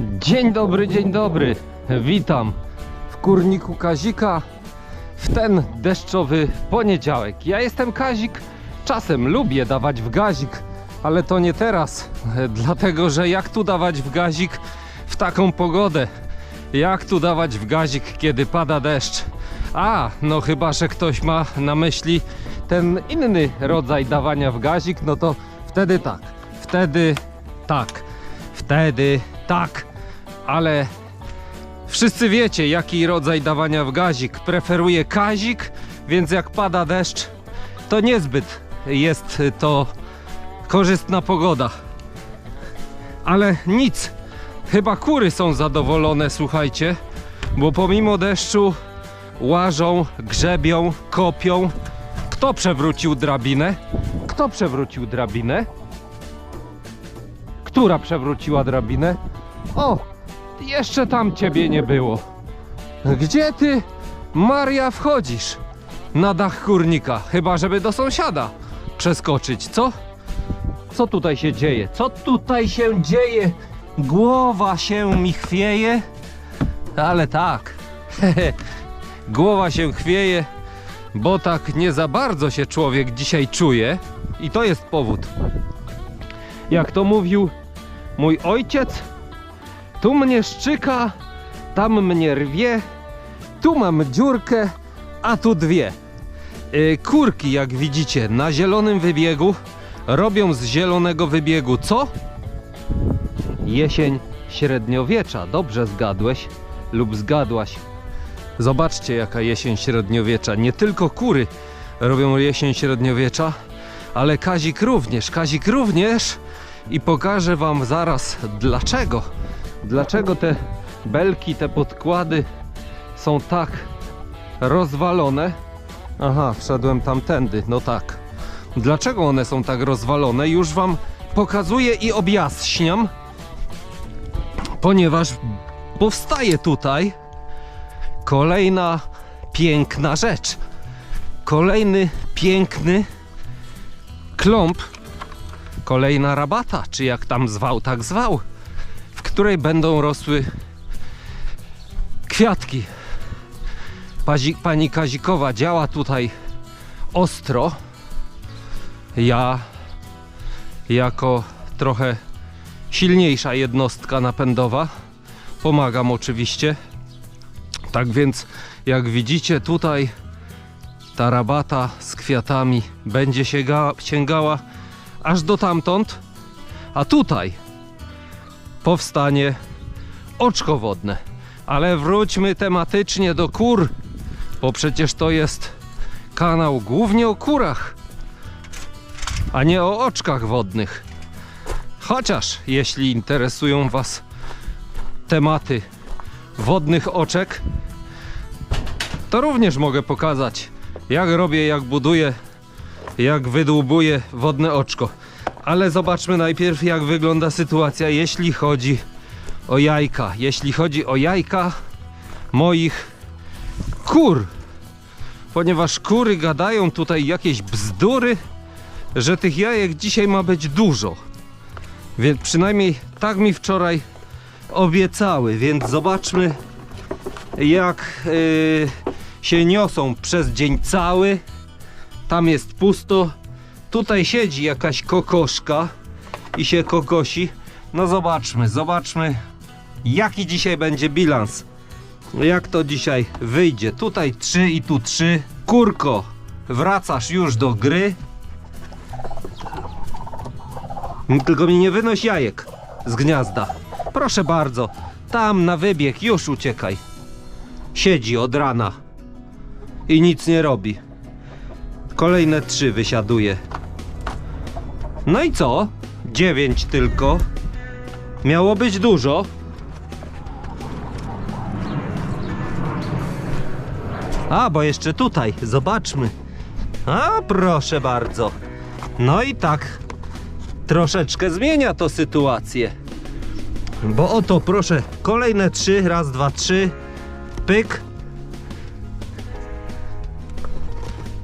Dzień dobry, dzień dobry. Witam w kurniku Kazika w ten deszczowy poniedziałek. Ja jestem Kazik, czasem lubię dawać w gazik, ale to nie teraz, dlatego że jak tu dawać w gazik w taką pogodę? Jak tu dawać w gazik, kiedy pada deszcz? A, no chyba, że ktoś ma na myśli ten inny rodzaj dawania w gazik, no to wtedy tak, wtedy tak, wtedy tak, ale wszyscy wiecie, jaki rodzaj dawania w gazik. Preferuję kazik, więc jak pada deszcz, to niezbyt jest to korzystna pogoda. Ale nic, chyba kury są zadowolone, słuchajcie, bo pomimo deszczu łażą, grzebią, kopią. Kto przewrócił drabinę? Kto przewrócił drabinę? Która przewróciła drabinę? O, jeszcze tam ciebie nie było. Gdzie ty, Maria, wchodzisz? Na dach kurnika, chyba żeby do sąsiada przeskoczyć, co? Co tutaj się dzieje? Co tutaj się dzieje? Głowa się mi chwieje, ale tak. Głowa się chwieje, bo tak nie za bardzo się człowiek dzisiaj czuje i to jest powód. Jak to mówił mój ojciec, tu mnie szczyka, tam mnie rwie, tu mam dziurkę, a tu dwie. Yy, kurki, jak widzicie, na zielonym wybiegu robią z zielonego wybiegu co? Jesień średniowiecza. Dobrze zgadłeś lub zgadłaś. Zobaczcie, jaka jesień średniowiecza. Nie tylko kury robią jesień średniowiecza, ale Kazik również. Kazik również i pokażę Wam zaraz dlaczego. Dlaczego te belki, te podkłady są tak rozwalone. Aha, wszedłem tamtędy, no tak. Dlaczego one są tak rozwalone? Już Wam pokazuję i objaśniam. Ponieważ powstaje tutaj kolejna piękna rzecz. Kolejny piękny klomp, kolejna rabata, czy jak tam zwał, tak zwał, której będą rosły kwiatki. Pani Kazikowa działa tutaj ostro. Ja jako trochę silniejsza jednostka napędowa pomagam oczywiście. Tak więc jak widzicie tutaj ta rabata z kwiatami będzie sięga, sięgała aż do tamtąd, a tutaj powstanie oczko wodne. Ale wróćmy tematycznie do kur, bo przecież to jest kanał głównie o kurach, a nie o oczkach wodnych. Chociaż jeśli interesują Was tematy wodnych oczek, to również mogę pokazać, jak robię, jak buduję, jak wydłubuję wodne oczko. Ale zobaczmy najpierw, jak wygląda sytuacja, jeśli chodzi o jajka. Jeśli chodzi o jajka moich kur. Ponieważ kury gadają tutaj jakieś bzdury, że tych jajek dzisiaj ma być dużo. Więc przynajmniej tak mi wczoraj obiecały, więc zobaczmy jak yy, się niosą przez dzień cały. Tam jest pusto. Tutaj siedzi jakaś kokoszka i się kokosi. No zobaczmy, zobaczmy jaki dzisiaj będzie bilans. Jak to dzisiaj wyjdzie? Tutaj 3 i tu 3. Kurko, wracasz już do gry. Tylko mi nie wynoś jajek z gniazda. Proszę bardzo, tam na wybieg już uciekaj. Siedzi od rana i nic nie robi. Kolejne trzy wysiaduje. No i co? Dziewięć tylko. Miało być dużo. A, bo jeszcze tutaj, zobaczmy. A, proszę bardzo. No i tak troszeczkę zmienia to sytuację. Bo oto proszę, kolejne trzy, raz, dwa, trzy, pyk.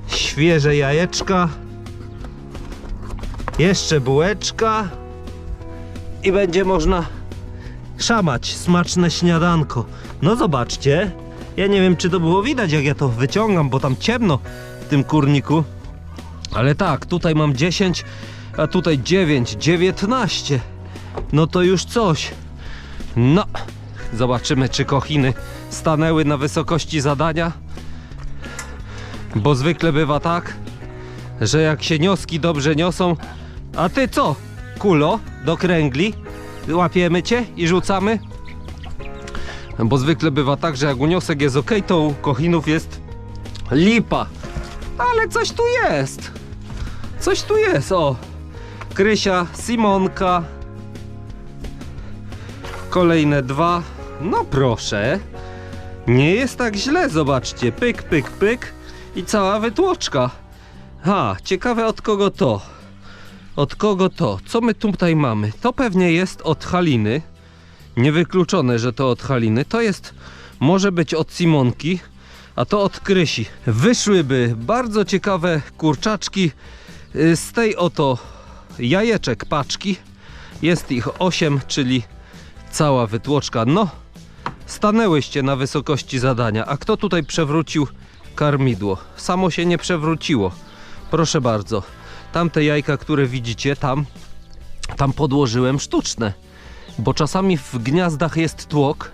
Świeże jajeczka. Jeszcze bułeczka. I będzie można szamać, smaczne śniadanko. No zobaczcie, ja nie wiem czy to było widać jak ja to wyciągam, bo tam ciemno w tym kurniku. Ale tak, tutaj mam 10, a tutaj 9, 19. No to już coś. No, zobaczymy czy kochiny stanęły na wysokości zadania. Bo zwykle bywa tak, że jak się nioski dobrze niosą, a ty co? Kulo do kręgli, łapiemy cię i rzucamy. Bo zwykle bywa tak, że jak uniosek jest ok, to u kochinów jest lipa. Ale coś tu jest. Coś tu jest, o. Krysia, Simonka. Kolejne dwa. No proszę. Nie jest tak źle, zobaczcie. Pyk, pyk, pyk. I cała wytłoczka. Ha, ciekawe od kogo to. Od kogo to? Co my tutaj mamy? To pewnie jest od Haliny. Niewykluczone, że to od Haliny. To jest, może być od Simonki, a to od Krysi. Wyszłyby bardzo ciekawe kurczaczki y, z tej oto jajeczek paczki. Jest ich 8, czyli cała wytłoczka. No, stanęłyście na wysokości zadania. A kto tutaj przewrócił karmidło? Samo się nie przewróciło. Proszę bardzo. Tamte jajka, które widzicie, tam, tam podłożyłem sztuczne. Bo czasami w gniazdach jest tłok.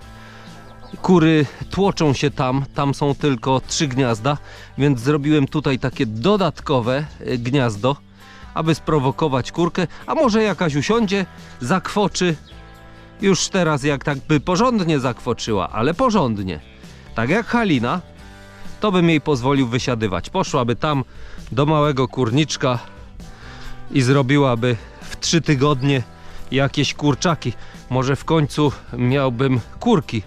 Kury tłoczą się tam, tam są tylko trzy gniazda, więc zrobiłem tutaj takie dodatkowe y, gniazdo, aby sprowokować kurkę, a może jakaś usiądzie, zakwoczy. Już teraz jak tak by porządnie zakwoczyła, ale porządnie. Tak jak Halina, to bym jej pozwolił wysiadywać. Poszłaby tam do małego kurniczka i zrobiłaby w trzy tygodnie jakieś kurczaki. Może w końcu miałbym kurki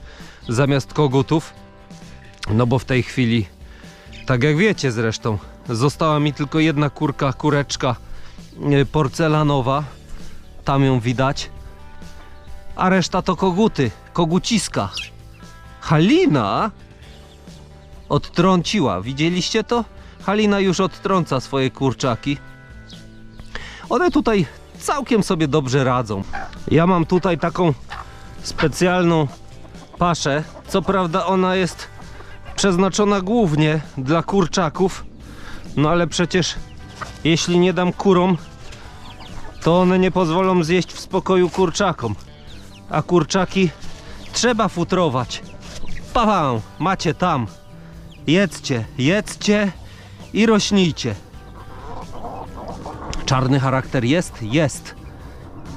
zamiast kogutów. No bo w tej chwili, tak jak wiecie zresztą, została mi tylko jedna kurka, kureczka e, porcelanowa. Tam ją widać. A reszta to koguty, koguciska. Halina odtrąciła. Widzieliście to? Halina już odtrąca swoje kurczaki. One tutaj całkiem sobie dobrze radzą. Ja mam tutaj taką specjalną paszę. Co prawda ona jest przeznaczona głównie dla kurczaków. No ale przecież jeśli nie dam kurom, to one nie pozwolą zjeść w spokoju kurczakom. A kurczaki trzeba futrować. Pam, macie tam. Jedzcie, jedzcie i rośnijcie. Czarny charakter jest? Jest.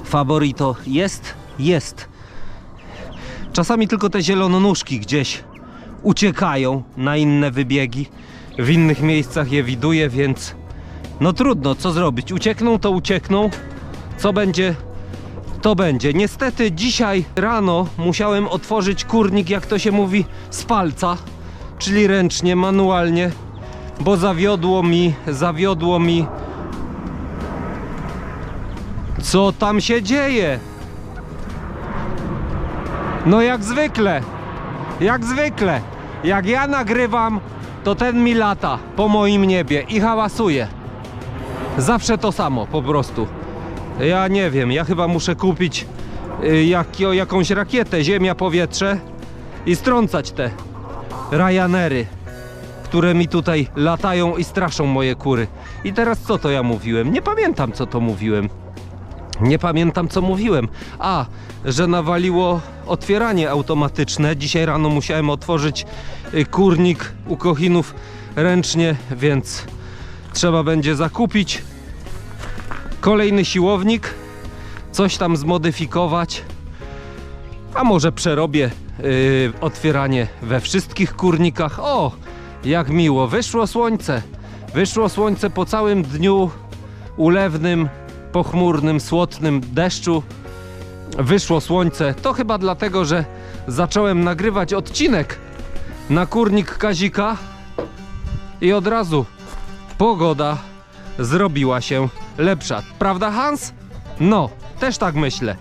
Favorito jest? Jest. Czasami tylko te zielononóżki gdzieś uciekają na inne wybiegi. W innych miejscach je widuję, więc no trudno, co zrobić? Uciekną to uciekną. Co będzie, to będzie. Niestety dzisiaj rano musiałem otworzyć kurnik, jak to się mówi, z palca, czyli ręcznie, manualnie, bo zawiodło mi, zawiodło mi co tam się dzieje? No jak zwykle. Jak zwykle. Jak ja nagrywam, to ten mi lata po moim niebie i hałasuje. Zawsze to samo, po prostu. Ja nie wiem, ja chyba muszę kupić y, jakio, jakąś rakietę, ziemia, powietrze i strącać te Ryanery, które mi tutaj latają i straszą moje kury. I teraz co to ja mówiłem? Nie pamiętam co to mówiłem. Nie pamiętam co mówiłem. A, że nawaliło otwieranie automatyczne. Dzisiaj rano musiałem otworzyć y, kurnik u Kochinów ręcznie, więc trzeba będzie zakupić kolejny siłownik, coś tam zmodyfikować. A może przerobię y, otwieranie we wszystkich kurnikach. O, jak miło, wyszło słońce. Wyszło słońce po całym dniu ulewnym, pochmurnym, słotnym deszczu. Wyszło słońce. To chyba dlatego, że zacząłem nagrywać odcinek na kurnik Kazika i od razu pogoda zrobiła się lepsza. Prawda, Hans? No, też tak myślę.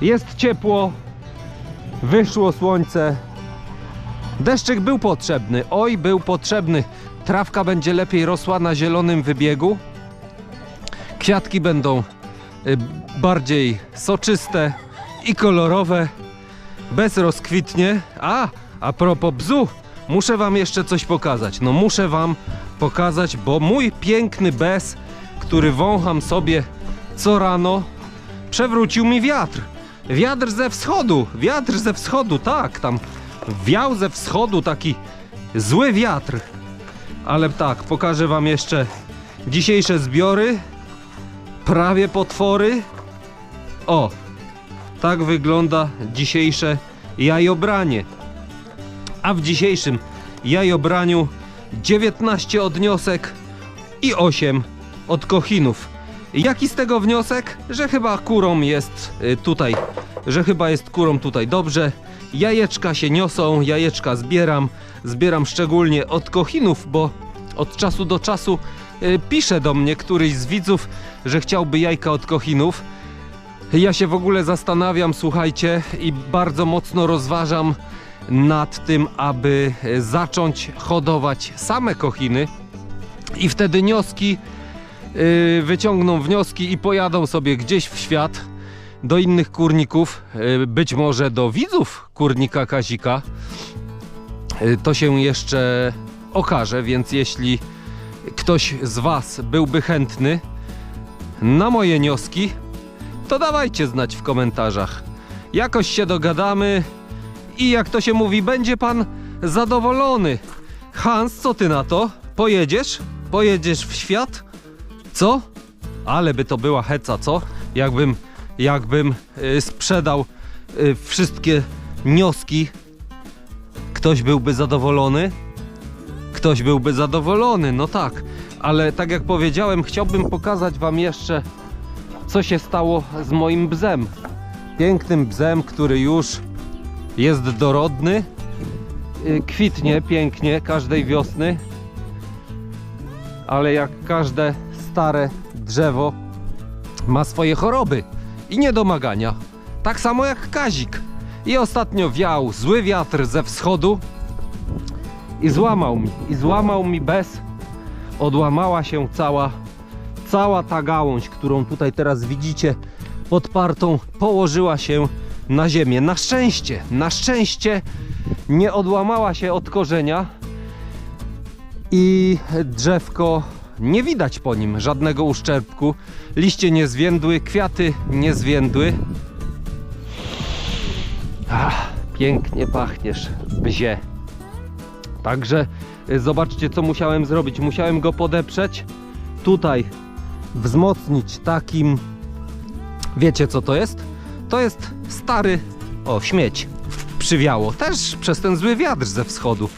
Jest ciepło, wyszło słońce. Deszczyk był potrzebny, oj, był potrzebny. Trawka będzie lepiej rosła na zielonym wybiegu. Kwiatki będą y, bardziej soczyste i kolorowe, bez rozkwitnie. A, a propos bzu, muszę wam jeszcze coś pokazać. No muszę wam pokazać, bo mój piękny bez, który wącham sobie co rano, przewrócił mi wiatr. Wiatr ze wschodu, wiatr ze wschodu, tak, tam wiał ze wschodu taki zły wiatr. Ale tak, pokażę wam jeszcze dzisiejsze zbiory. Prawie potwory. O, tak wygląda dzisiejsze jajobranie. A w dzisiejszym jajobraniu 19 odniosek i 8 od kochinów. Jaki z tego wniosek? Że chyba kurą jest y, tutaj, że chyba jest kurą tutaj dobrze. Jajeczka się niosą, jajeczka zbieram. Zbieram szczególnie od kochinów, bo od czasu do czasu pisze do mnie któryś z widzów, że chciałby jajka od kochinów. Ja się w ogóle zastanawiam, słuchajcie, i bardzo mocno rozważam nad tym, aby e, zacząć hodować same kochiny i wtedy nioski yy, wyciągną wnioski i pojadą sobie gdzieś w świat do innych kurników, yy, być może do widzów kurnika Kazika. Yy, to się jeszcze okaże, więc jeśli ktoś z Was byłby chętny na moje nioski, to dawajcie znać w komentarzach. Jakoś się dogadamy i jak to się mówi, będzie pan zadowolony. Hans, co ty na to? Pojedziesz? Pojedziesz w świat? Co? Ale by to była heca, co? Jakbym, jakbym y, sprzedał y, wszystkie nioski, ktoś byłby zadowolony? Ktoś byłby zadowolony, no tak. Ale tak jak powiedziałem, chciałbym pokazać wam jeszcze co się stało z moim bzem. Pięknym bzem, który już jest dorodny. Y, Kwitnie pięknie każdej wiosny. Ale jak każde stare drzewo ma swoje choroby i niedomagania. Tak samo jak Kazik. I ostatnio wiał zły wiatr ze wschodu i złamał mi. I złamał mi bez. Odłamała się cała cała ta gałąź, którą tutaj teraz widzicie podpartą, położyła się na ziemię. Na szczęście, na szczęście nie odłamała się od korzenia i drzewko nie widać po nim żadnego uszczerbku. Liście nie zwiędły, kwiaty nie zwiędły. Ach, pięknie pachniesz, bzie. Także y, zobaczcie, co musiałem zrobić. Musiałem go podeprzeć. Tutaj wzmocnić takim. Wiecie co to jest? To jest stary. O, śmieć. Przywiało. Też przez ten zły wiatr ze wschodu.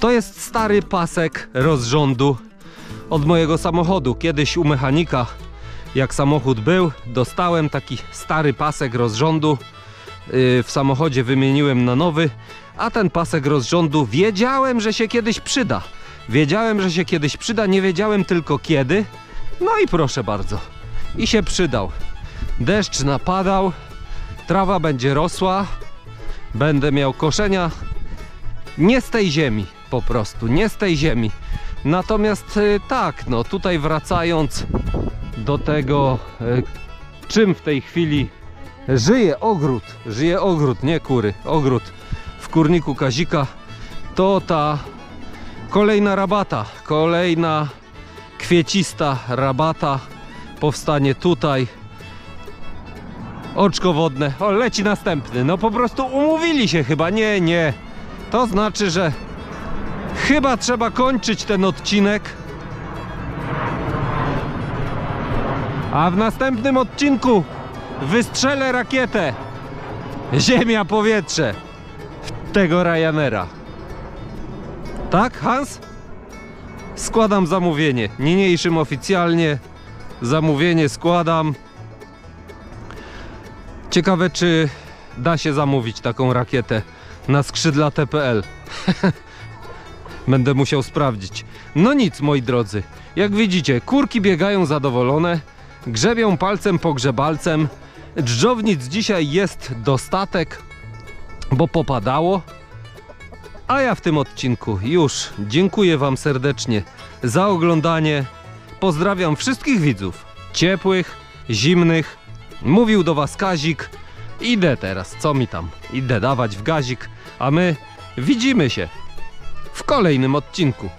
To jest stary pasek rozrządu od mojego samochodu. Kiedyś u mechanika, jak samochód był, dostałem taki stary pasek rozrządu. Yy, w samochodzie wymieniłem na nowy, a ten pasek rozrządu wiedziałem, że się kiedyś przyda. Wiedziałem, że się kiedyś przyda, nie wiedziałem tylko kiedy. No i proszę bardzo. I się przydał. Deszcz napadał, trawa będzie rosła, będę miał koszenia nie z tej ziemi po prostu, nie z tej ziemi. Natomiast y, tak, no tutaj wracając do tego, y, czym w tej chwili żyje ogród, żyje ogród, nie kury, ogród w kurniku Kazika, to ta kolejna rabata, kolejna kwiecista rabata powstanie tutaj. Oczko wodne. O, leci następny. No po prostu umówili się chyba. Nie, nie. To znaczy, że chyba trzeba kończyć ten odcinek. A w następnym odcinku wystrzelę rakietę. Ziemia, powietrze. Tego Ryanaira. Tak, Hans? Składam zamówienie. Niniejszym oficjalnie zamówienie składam. Ciekawe, czy da się zamówić taką rakietę na skrzydlate.pl. Będę musiał sprawdzić. No nic, moi drodzy. Jak widzicie, kurki biegają zadowolone, grzebią palcem po grzebalcem. Dżdżownic dzisiaj jest dostatek, bo popadało. A ja w tym odcinku już dziękuję Wam serdecznie za oglądanie. Pozdrawiam wszystkich widzów ciepłych, zimnych. Mówił do Was Kazik. Idę teraz, co mi tam? Idę dawać w gazik, a my widzimy się w kolejnym odcinku.